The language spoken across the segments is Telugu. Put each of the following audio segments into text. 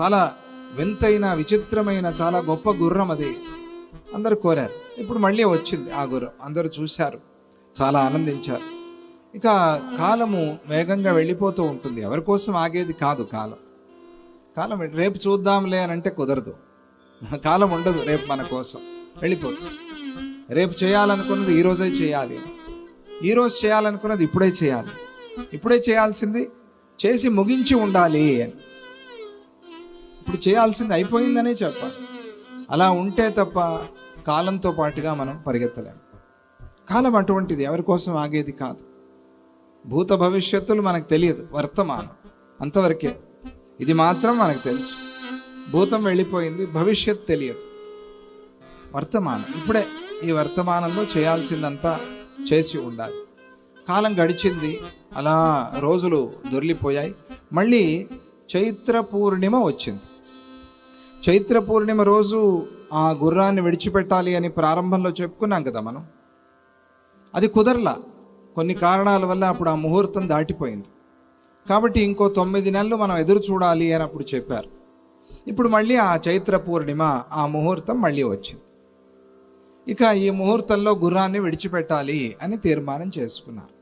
చాలా వింతైన విచిత్రమైన చాలా గొప్ప గుర్రం అది. అందరు కోరారు. ఇప్పుడు మళ్ళీ వచ్చింది ఆ గుర్రం. అందరూ చూశారు. చాలా ఆనందించారు. ఇక కాలము వేగంగా వెళ్ళిపోతూ ఉంటుంది. ఎవరి కోసం ఆగేది కాదు కాలం. కాలం రేపు చూద్దాంలే అని అంటే కుదరదు. కాలం ఉండదు రేపు మన కోసం. వెళ్ళిపోతుంది. రేపు చేయాలనుకున్నది ఈరోజే చేయాలి. ఈరోజు చేయాలనుకున్నది ఇప్పుడే చేయాలి. ఇప్పుడే చేయాల్సింది చేసి ముగించి ఉండాలి అని. ఇప్పుడు చేయాల్సింది అయిపోయిందనే చెప్పాలి అలా ఉంటే తప్ప కాలంతో పాటుగా మనం పరిగెత్తలేము కాలం అటువంటిది ఎవరి కోసం ఆగేది కాదు. భూత భవిష్యత్తులు మనకు తెలియదు వర్తమానం. అంతవరకే ఇది మాత్రం మనకు తెలుసు. భూతం వెళ్ళిపోయింది భవిష్యత్ తెలియదు. వర్తమానం ఇప్పుడే ఈ వర్తమానంలో చేయాల్సిందంతా చేసి ఉండాలి. కాలం గడిచింది అలా రోజులు దొర్లిపోయాయి మళ్ళీ చైత్ర పూర్ణిమ వచ్చింది. చైత్ర పూర్ణిమ రోజు ఆ గుర్రాన్ని విడిచిపెట్టాలి అని ప్రారంభంలో చెప్పుకున్నాం కదా మనం. అది కుదరలా. కొన్ని కారణాల వల్ల అప్పుడు ఆ ముహూర్తం దాటిపోయింది. కాబట్టి ఇంకో తొమ్మిది నెలలు మనం ఎదురు చూడాలి అని అప్పుడు చెప్పారు. ఇప్పుడు మళ్ళీ ఆ చైత్ర పూర్ణిమ ఆ ముహూర్తం మళ్ళీ వచ్చింది. ఇక ఈ ముహూర్తంలో గుర్రాన్ని విడిచిపెట్టాలి అని తీర్మానం చేసుకున్నారు.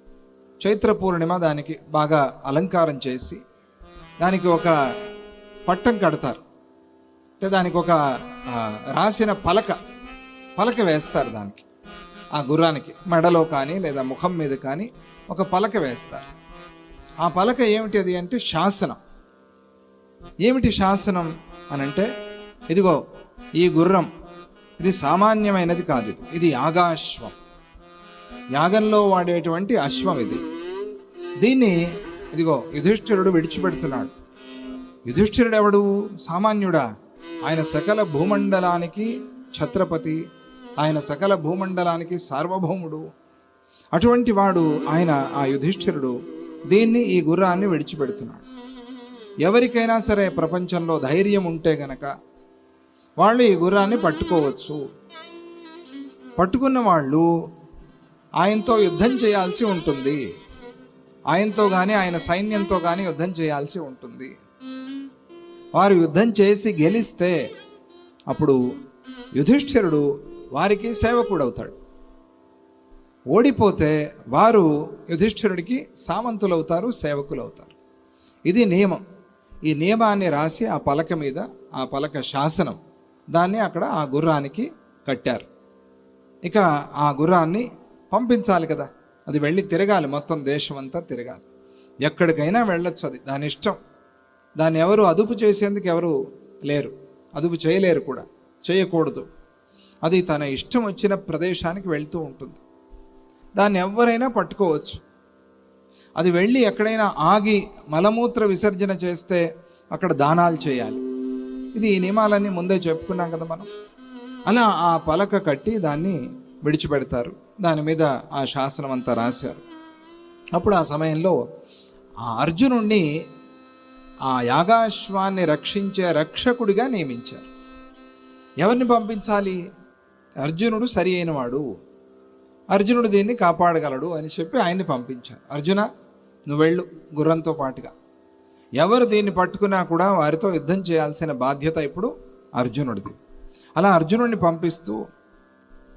చైత్ర పూర్ణిమ దానికి బాగా అలంకారం చేసి దానికి ఒక పట్టం కడతారు. అంటే దానికి ఒక రాసిన పలక పలక వేస్తారు దానికి. ఆ గుర్రానికి మెడలో కానీ లేదా ముఖం మీద కానీ ఒక పలక వేస్తారు. ఆ పలక ఏమిటి అది అంటే శాసనం. ఏమిటి శాసనం అని అంటే ఇదిగో ఈ గుర్రం ఇది సామాన్యమైనది కాదు ఇది. ఇది యాగాశ్వం. యాగంలో వాడేటువంటి అశ్వం ఇది. దీన్ని ఇదిగో యుధిష్ఠిరుడు విడిచిపెడుతున్నాడు. యుధిష్ఠిరుడు ఎవడు సామాన్యుడా? ఆయన సకల భూమండలానికి ఛత్రపతి ఆయన సకల భూమండలానికి సార్వభౌముడు. అటువంటి వాడు ఆయన ఆ యుధిష్ఠిరుడు. దీన్ని ఈ గుర్రాన్ని విడిచిపెడుతున్నాడు. ఎవరికైనా సరే ప్రపంచంలో ధైర్యం ఉంటే గనక వాళ్ళు ఈ గుర్రాన్ని పట్టుకోవచ్చు. పట్టుకున్న వాళ్ళు ఆయనతో యుద్ధం చేయాల్సి ఉంటుంది. ఆయనతో కానీ ఆయన సైన్యంతో కానీ యుద్ధం చేయాల్సి ఉంటుంది. వారు యుద్ధం చేసి గెలిస్తే అప్పుడు యుధిష్ఠిరుడు వారికి సేవకుడు అవుతాడు ఓడిపోతే వారు యుధిష్ఠిరుడికి సామంతులు అవుతారు సేవకులు అవుతారు ఇది నియమం. ఈ నియమాన్ని రాసి ఆ పలక మీద ఆ పలక శాసనం దాన్ని అక్కడ ఆ గుర్రానికి కట్టారు. ఇక ఆ గుర్రాన్ని పంపించాలి కదా. అది వెళ్ళి తిరగాలి. మొత్తం దేశం అంతా తిరగాలి. ఎక్కడికైనా వెళ్ళొచ్చు అది. దాని ఇష్టం. దాన్ని ఎవరు అదుపు చేసేందుకు ఎవరు లేరు. అదుపు చేయలేరు కూడా. చేయకూడదు. అది తన ఇష్టం వచ్చిన ప్రదేశానికి వెళ్తూ ఉంటుంది. దాన్ని ఎవరైనా పట్టుకోవచ్చు. అది వెళ్ళి ఎక్కడైనా ఆగి మలమూత్ర విసర్జన చేస్తే అక్కడ దానాలు చేయాలి. ఇది ఈ నియమాలన్నీ ముందే చెప్పుకున్నాం కదా మనం. అలా ఆ పలక కట్టి దాన్ని విడిచిపెడతారు. దాని మీద ఆ శాసనం అంతా రాశారు. అప్పుడు ఆ సమయంలో ఆ అర్జునుణ్ణి ఆ యాగాశ్వాన్ని రక్షించే రక్షకుడిగా నియమించారు. ఎవరిని పంపించాలి? అర్జునుడు సరి అయినవాడు. అర్జునుడు దీన్ని కాపాడగలడు అని చెప్పి ఆయన్ని పంపించారు. అర్జున నువ్వెళ్ళు గుర్రంతో పాటుగా. ఎవరు దీన్ని పట్టుకున్నా కూడా వారితో యుద్ధం చేయాల్సిన బాధ్యత ఇప్పుడు అర్జునుడిది. అలా అర్జునుడిని పంపిస్తూ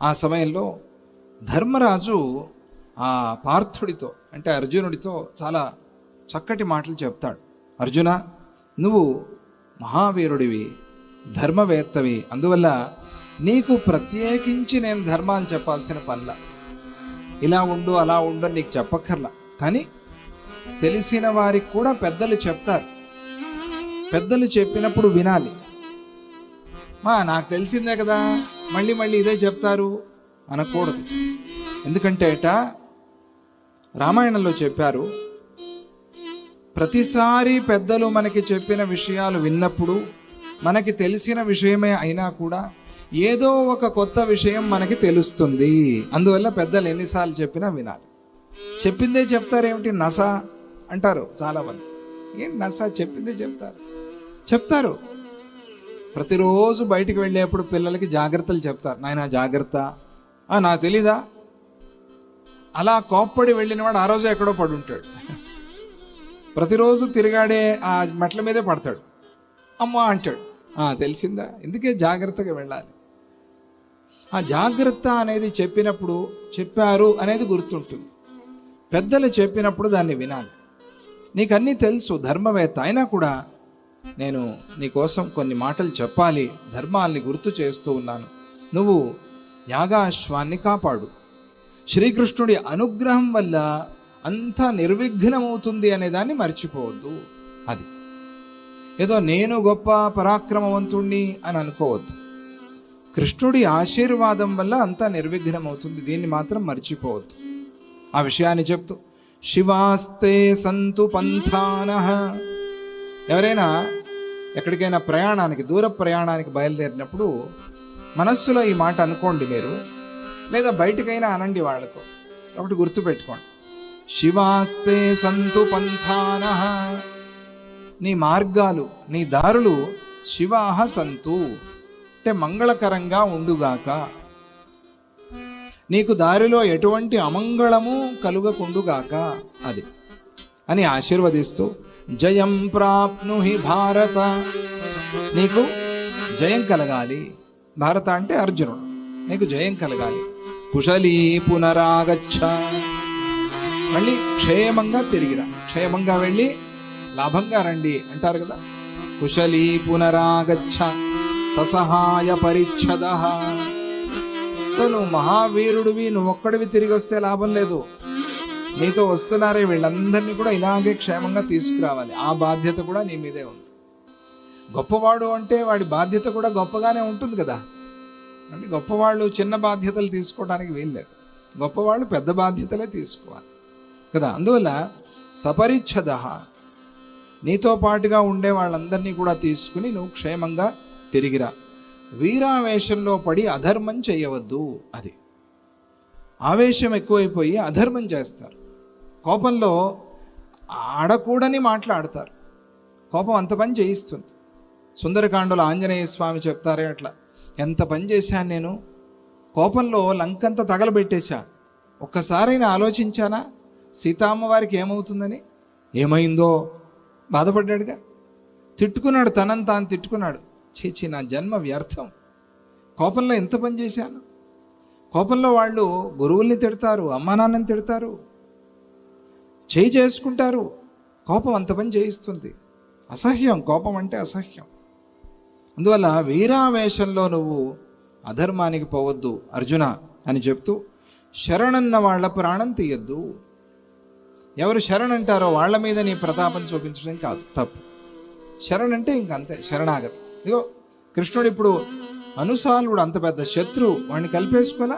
ఆ సమయంలో ధర్మరాజు ఆ పార్థుడితో అంటే అర్జునుడితో చాలా చక్కటి మాటలు చెప్తాడు. అర్జున నువ్వు మహావీరుడివి ధర్మవేత్తవి. అందువల్ల నీకు ప్రత్యేకించి నేను ధర్మాలు చెప్పాల్సిన పనిలా. ఇలా ఉండు అలా ఉండు అని నీకు చెప్పక్కర్లా. కానీ తెలిసిన వారికి కూడా పెద్దలు చెప్తారు. పెద్దలు చెప్పినప్పుడు వినాలి. మా నాకు తెలిసిందే కదా. మళ్ళీ మళ్ళీ ఇదే చెప్తారు. అనకూడదు. ఎందుకంటే ఏట? రామాయణంలో చెప్పారు ప్రతిసారి పెద్దలు మనకి చెప్పిన విషయాలు విన్నప్పుడు మనకి తెలిసిన విషయమే అయినా కూడా ఏదో ఒక కొత్త విషయం మనకి తెలుస్తుంది. అందువల్ల పెద్దలు ఎన్నిసార్లు చెప్పినా వినాలి. చెప్పిందే చెప్తారేమిటి? నస అంటారు చాలా మంది ఏంటి నస? చెప్పిందే చెప్తారు. చెప్తారు. ప్రతిరోజు బయటికి వెళ్ళేప్పుడు పిల్లలకి జాగ్రత్తలు చెప్తారు. నాయన జాగ్రత్త. నా నాకు తెలీదా? అలా కోప్పడి వెళ్ళినవాడు ఆ రోజు ఎక్కడో పడి ఉంటాడు ప్రతిరోజు తిరిగాడే ఆ మెట్ల మీదే పడతాడు. అమ్మా అంటాడు. "ఆ, తెలిసిందా? ఎందుకే జాగ్రత్తగా వెళ్ళాలి? ఆ జాగ్రత్త అనేది చెప్పినప్పుడు చెప్పారు అనేది గుర్తుంటుంది. పెద్దలు చెప్పినప్పుడు దాన్ని వినాలి. నీకు అన్నీ తెలుసు ధర్మవేత్త. అయినా కూడా నేను నీకోసం కొన్ని మాటలు చెప్పాలి ధర్మాల్ని గుర్తు చేస్తూ ఉన్నాను. నువ్వు యాగాశ్వాన్ని కాపాడు. శ్రీకృష్ణుడి అనుగ్రహం వల్ల అంతా నిర్విఘ్నమవుతుంది అనే దాన్ని మర్చిపోవద్దు. అది. ఏదో నేను గొప్ప పరాక్రమవంతుణ్ణి అని అనుకోవద్దు. కృష్ణుడి ఆశీర్వాదం వల్ల అంతా నిర్విఘ్నమవుతుంది. దీన్ని మాత్రం మర్చిపోవద్దు. ఆ విషయాన్ని చెప్తూ శివాస్తే సంతు పంథాన. ఎవరైనా ఎక్కడికైనా ప్రయాణానికి దూర ప్రయాణానికి బయలుదేరినప్పుడు మనస్సులో ఈ మాట అనుకోండి మీరు లేదా బయటకైనా అనండి వాళ్ళతో. ఒకటి గుర్తుపెట్టుకోండి. శివాస్తే సంతు పంథాన. నీ మార్గాలు నీ దారులు శివాహ సంతు. అంటే మంగళకరంగా ఉండుగాక. నీకు దారిలో ఎటువంటి అమంగళము కలుగకుండుగాక అది. అని ఆశీర్వదిస్తూ జయం ప్రాప్నుహి భారత. నీకు జయం కలగాలి. భారత అంటే అర్జునుడు. నీకు జయం కలగాలి. కుశలీ పునరాగచ్చ. మళ్ళీ క్షేమంగా తిరిగిరా. క్షేమంగా వెళ్ళి లాభంగా రండి అంటారు కదా. కుశలీ పునరాగచ్చ ససహాయ పరిచ్ఛద. నువ్వు మహావీరుడివి నువ్వు ఒక్కడివి తిరిగి వస్తే లాభం లేదు. నీతో వస్తున్నారే వీళ్ళందరినీ కూడా ఇలాగే క్షేమంగా తీసుకురావాలి. ఆ బాధ్యత కూడా నీ మీదే ఉంది. గొప్పవాడు అంటే వాడి బాధ్యత కూడా గొప్పగానే ఉంటుంది కదా. అంటే గొప్పవాళ్ళు చిన్న బాధ్యతలు తీసుకోవడానికి వీల్లేదు. గొప్పవాళ్ళు పెద్ద బాధ్యతలే తీసుకోవాలి. కదా? అందువల్ల సపరిచ్ఛద. నీతో పాటుగా ఉండే వాళ్ళందరినీ కూడా తీసుకుని నువ్వు క్షేమంగా తిరిగిరా. వీరావేశంలో పడి అధర్మం చేయవద్దు అది. ఆవేశం ఎక్కువైపోయి అధర్మం చేస్తారు. కోపంలో ఆడకూడని మాట్లాడతారు. కోపం అంత పని చేయిస్తుంది. సుందరకాండలో ఆంజనేయ స్వామి చెప్తారే అట్లా ఎంత పని చేశాను నేను? కోపంలో లంకంత తగలబెట్టేశా? ఒక్కసారైనా ఆలోచించానా? సీతామ్మ వారికి ఏమవుతుందని? ఏమైందో బాధపడ్డాడుగా? తిట్టుకున్నాడు తనని తాను తిట్టుకున్నాడు. చేచి నా జన్మ వ్యర్థం. కోపంలో ఎంత పని చేశాను? కోపంలో వాళ్ళు గురువుల్ని తిడతారు అమ్మా నాన్నని తిడతారు. చేయి చేసుకుంటారు. కోపం అంత పని చేయిస్తుంది. అసహ్యం కోపం అంటే అసహ్యం. అందువల్ల వీరావేశంలో నువ్వు అధర్మానికి పోవద్దు అర్జున అని చెప్తూ శరణన్న వాళ్ళ ప్రాణం తీయద్దు. ఎవరు శరణ్ అంటారో వాళ్ళ మీద నీ ప్రతాపం చూపించడం కాదు తప్పు. శరణ్ అంటే ఇంకంతే శరణాగతి. ఇగో కృష్ణుడు ఇప్పుడు అనుసాలుడు అంత పెద్ద శత్రువు వాడిని కలిపేసుకోలే